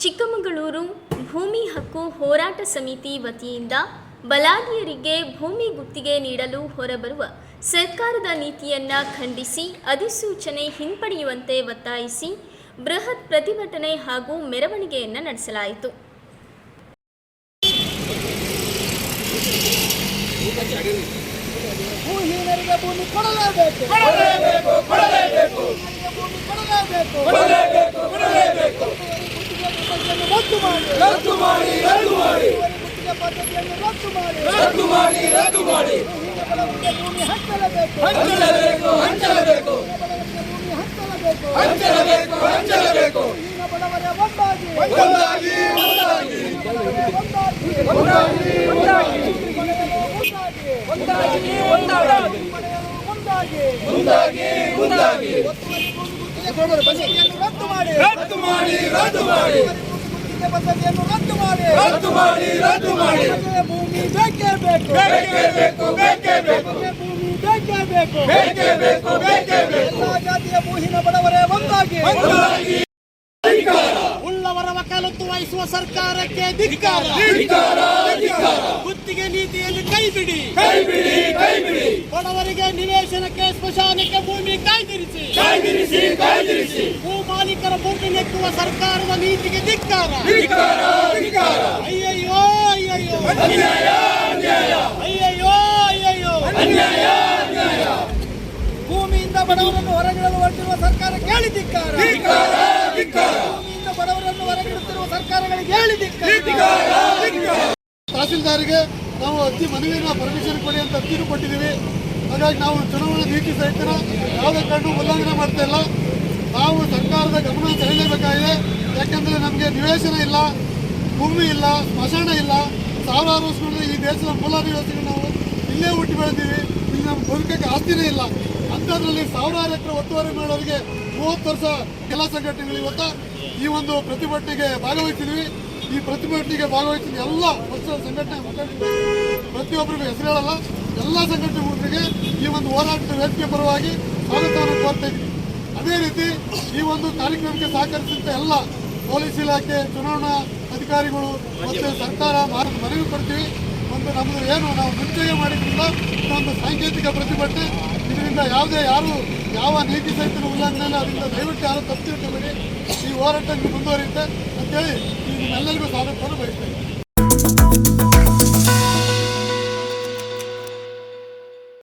ಚಿಕ್ಕಮಗಳೂರು ಭೂಮಿ ಹಕ್ಕು ಹೋರಾಟ ಸಮಿತಿ ವತಿಯಿಂದ ಬಲಾಢ್ಯರಿಗೆ ಭೂಮಿ ಗುತ್ತಿಗೆ ನೀಡಲು ಹೊರಬರುವ ಸರ್ಕಾರದ ನೀತಿಯನ್ನ ಖಂಡಿಸಿ ಅಧಿಸೂಚನೆ ಹಿಂಪಡೆಯುವಂತೆ ಒತ್ತಾಯಿಸಿ ಬೃಹತ್ ಪ್ರತಿಭಟನೆ ಹಾಗೂ ಮೆರವಣಿಗೆಯನ್ನು ನಡೆಸಲಾಯಿತು. ಭೂಹೀನರಿಗೆ ಭೂಮಿ ಕೊಡಲೇಬೇಕು ಕೊಡಲೇಬೇಕು. ಕೊಡಲೇಬೇಕು. ಭೂಮಿ ಕೊಡಲೇಬೇಕು. ಕೊಡಲೇಬೇಕು. ಕೊಡಲೇಬೇಕು. ರದ್ದು ಮಾಡಿ. ರದ್ದು ಮಾಡಿ ರದ್ದು ಮಾಡಿ. ಗುತ್ತಿಗೆ ಪದ್ಧತಿಯನ್ನು ರದ್ದು ಮಾಡಿ. ರದ್ದು ಮಾಡಿ ರದ್ದು ಮಾಡಿ. ಭೂಮಿ ಹಂಚಲೇಬೇಕು. ಹಂಚಲೇಬೇಕು ಹಂಚಲೇಬೇಕು. ಭೂಮಿ ಹಂಚಲೇಬೇಕು ಹಂಚಲೇಬೇಕು. ಹಂಚಲೇಬೇಕು ಹೀನ ಬಡವರೇ ಒಂದಾಗಿ ಒಂದಾಗಿ. ಒಂದಾಗಿ ಒಂದಾಗಿ ಒಂದಾಗಿ. ಒಂದಾಗಿ. ರದ್ದು ಮಾಡಿ ರದ್ದು ಮಾಡಿ. ರದ್ದು ಮಾಡಿ ಗುತ್ತಿಗೆ ಪದ್ಧತಿಯನ್ನು ರದ್ದು ಮಾಡಿ. ರದ್ದು ಮಾಡಿ ರದ್ದು ಮಾಡಿ ಭೂಮಿ ಬೇಕೇ ಬೇಕು ಬೇಕೇ ಬೇಕು. ಬೇಕೇ ಬೇಕು ಭೂಮಿ ಬೇಕೇ ಬೇಕು. ಬೇಕೇ ಬೇಕು ಬೇಕೇ ಬೇಕು ಎಲ್ಲಾ ಜಾತಿಯ ಭೂಹಿನ ಬಡವರೇ ಒಂದಾಗಿ. ಒಂದಾಗಿ ಉಳ್ಳವರ ವಕಾಲತ್ತು ವಹಿಸುವ ಸರ್ಕಾರಕ್ಕೆ ಧಿಕ್ಕಾರ. ಧಿಕ್ಕಾರ, ಧಿಕ್ಕಾರ. ಗುತ್ತಿಗೆ ನೀತಿಯನ್ನು ಕೈಬಿಡಿ ಕೈ ಬಿಡಿ. ಕೈ ಬಿಡಿ. ಬಡವರಿಗೆ ನಿವೇಶನಕ್ಕೆ ಸ್ಮಶಾನಕ್ಕೆ ಭೂಮಿ ಕಾಯ್ದಿರಿಸಿ. ಕಾಯ್ದಿರಿಸಿ ಕಾಯ್ದಿರಿಸಿ. ಭೂ ಮಾಲೀಕರ ಭೂಮಿ ನೆಕ್ಕುವ ಸರ್ಕಾರದ ನೀತಿಗೆ ಧಿಕ್ಕಾರ. ಅಯ್ಯಯ್ಯೋ ಅಯ್ಯಯ್ಯೋ. ಅಯ್ಯಯ್ಯೋ ಅಯ್ಯಯ್ಯೋ. ಭೂಮಿಯಿಂದ ಬಡವರನ್ನು ಹೊರಗಿಡಲು ಹೊರಟಿರುವ ಸರ್ಕಾರ ಕೇಳಿ ಧಿಕ್ಕಾರ. ಭೂಮಿಯಿಂದ ಬಡವರನ್ನು ಹೊರಗಿಡುತ್ತಿರುವ ಸರ್ಕಾರಗಳಿಗೆ ಹೇಳಿ ಧಿಕ್ಕಾರ. ತಹಸೀಲ್ದಾರ್ಗೆ ನಾವು ಅತಿ ಮನವಿಯನ್ನು ಪರ್ಮಿಷನ್ ಕೊಡಿ ಅಂತ ಅರ್ಜಿನೂ ಕೊಟ್ಟಿದ್ದೀವಿ. ಹಾಗಾಗಿ ನಾವು ಚುನಾವಣಾ ನೀತಿ ಸಹಿತ ಯಾವುದೇ ಕಾರಣ ಉಲ್ಲಂಘನೆ ಮಾಡ್ತಾ ಇಲ್ಲ. ನಾವು ಸರ್ಕಾರದ ಗಮನ ಸೆಳೆಯಬೇಕಾಗಿದೆ. ಯಾಕೆಂದರೆ ನಮಗೆ ನಿವೇಶನ ಇಲ್ಲ, ಭೂಮಿ ಇಲ್ಲ, ಸ್ಮಶಾನ ಇಲ್ಲ. ಸಾವಿರಾರು ವರ್ಷಗಳಿಂದ ಈ ದೇಶದ ಮೂಲ ನಿವಾಸಿಗಳು ನಾವು ಇಲ್ಲೇ ಹುಟ್ಟಿ ಬೆಳೆದೀವಿ ಇಲ್ಲಿ ನಮ್ಮ ಬದುಕಕ್ಕೆ ಆಸ್ತಿನೇ ಇಲ್ಲ. ಅಂಥದ್ರಲ್ಲಿ ಸಾವಿರಾರು ಎಕರೆ ಒತ್ತುವರಿ ಮಾಡೋರಿಗೆ ಮೂವತ್ತು ವರ್ಷ ಕೆಲ ಸಂಘಟನೆಗಳು ಇವತ್ತು ಈ ಒಂದು ಪ್ರತಿಭಟನೆಗೆ ಭಾಗವಹಿಸಿದ್ವಿ. ಈ ಪ್ರತಿಭಟನೆಗೆ ಭಾಗವಹಿಸಿದ ಎಲ್ಲ ಪಕ್ಷದ ಸಂಘಟನೆ ಮುಖಂಡರು, ಪ್ರತಿಯೊಬ್ಬರಿಗೂ ಹೆಸರು ಹೇಳಲ್ಲ, ಎಲ್ಲ ಸಂಘಟನೆ ಮುಖಂಡರಿಗೆ ಈ ಒಂದು ಹೋರಾಟದ ವೇದಿಕೆ ಪರವಾಗಿ ಸ್ವಾಗತವನ್ನು ಕೋರ್ತಾ ಅದೇ ರೀತಿ ಈ ಒಂದು ಕಾರ್ಯಕ್ರಮಕ್ಕೆ ಸಹಕರಿಸಿದ ಎಲ್ಲ ಪೊಲೀಸ್ ಇಲಾಖೆ, ಚುನಾವಣಾ ಅಧಿಕಾರಿಗಳು ಮತ್ತು ಸರ್ಕಾರ ಮನವಿ ಕೊಡ್ತೀವಿ. ಒಂದು ನಮ್ಮದು ಏನು ನಾವು ಮುಂಚೆಗೆ ಮಾಡಿದ್ರಿಂದ ನಮ್ಮ ಸಾಂಕೇತಿಕ ಪ್ರತಿಭಟನೆ. ಇದರಿಂದ ಯಾವುದೇ ಯಾರು ಯಾವ ನೀತಿ ಸಹಿತ ಉಲ್ಲಂಘನೆ ಅದರಿಂದ ದಯವಿಟ್ಟು ಯಾರು ತಪ್ಪಿರ್ತೀವಿ ಈ ಹೋರಾಟ ಮುಂದುವರಿಯುತ್ತೆ. ಅಂತೇಳಿ ನಿಮ್ಮೆಲ್ಲರಿಗೂ ಸ್ವಾಗತವನ್ನು ಬಯಸ್ತೇನೆ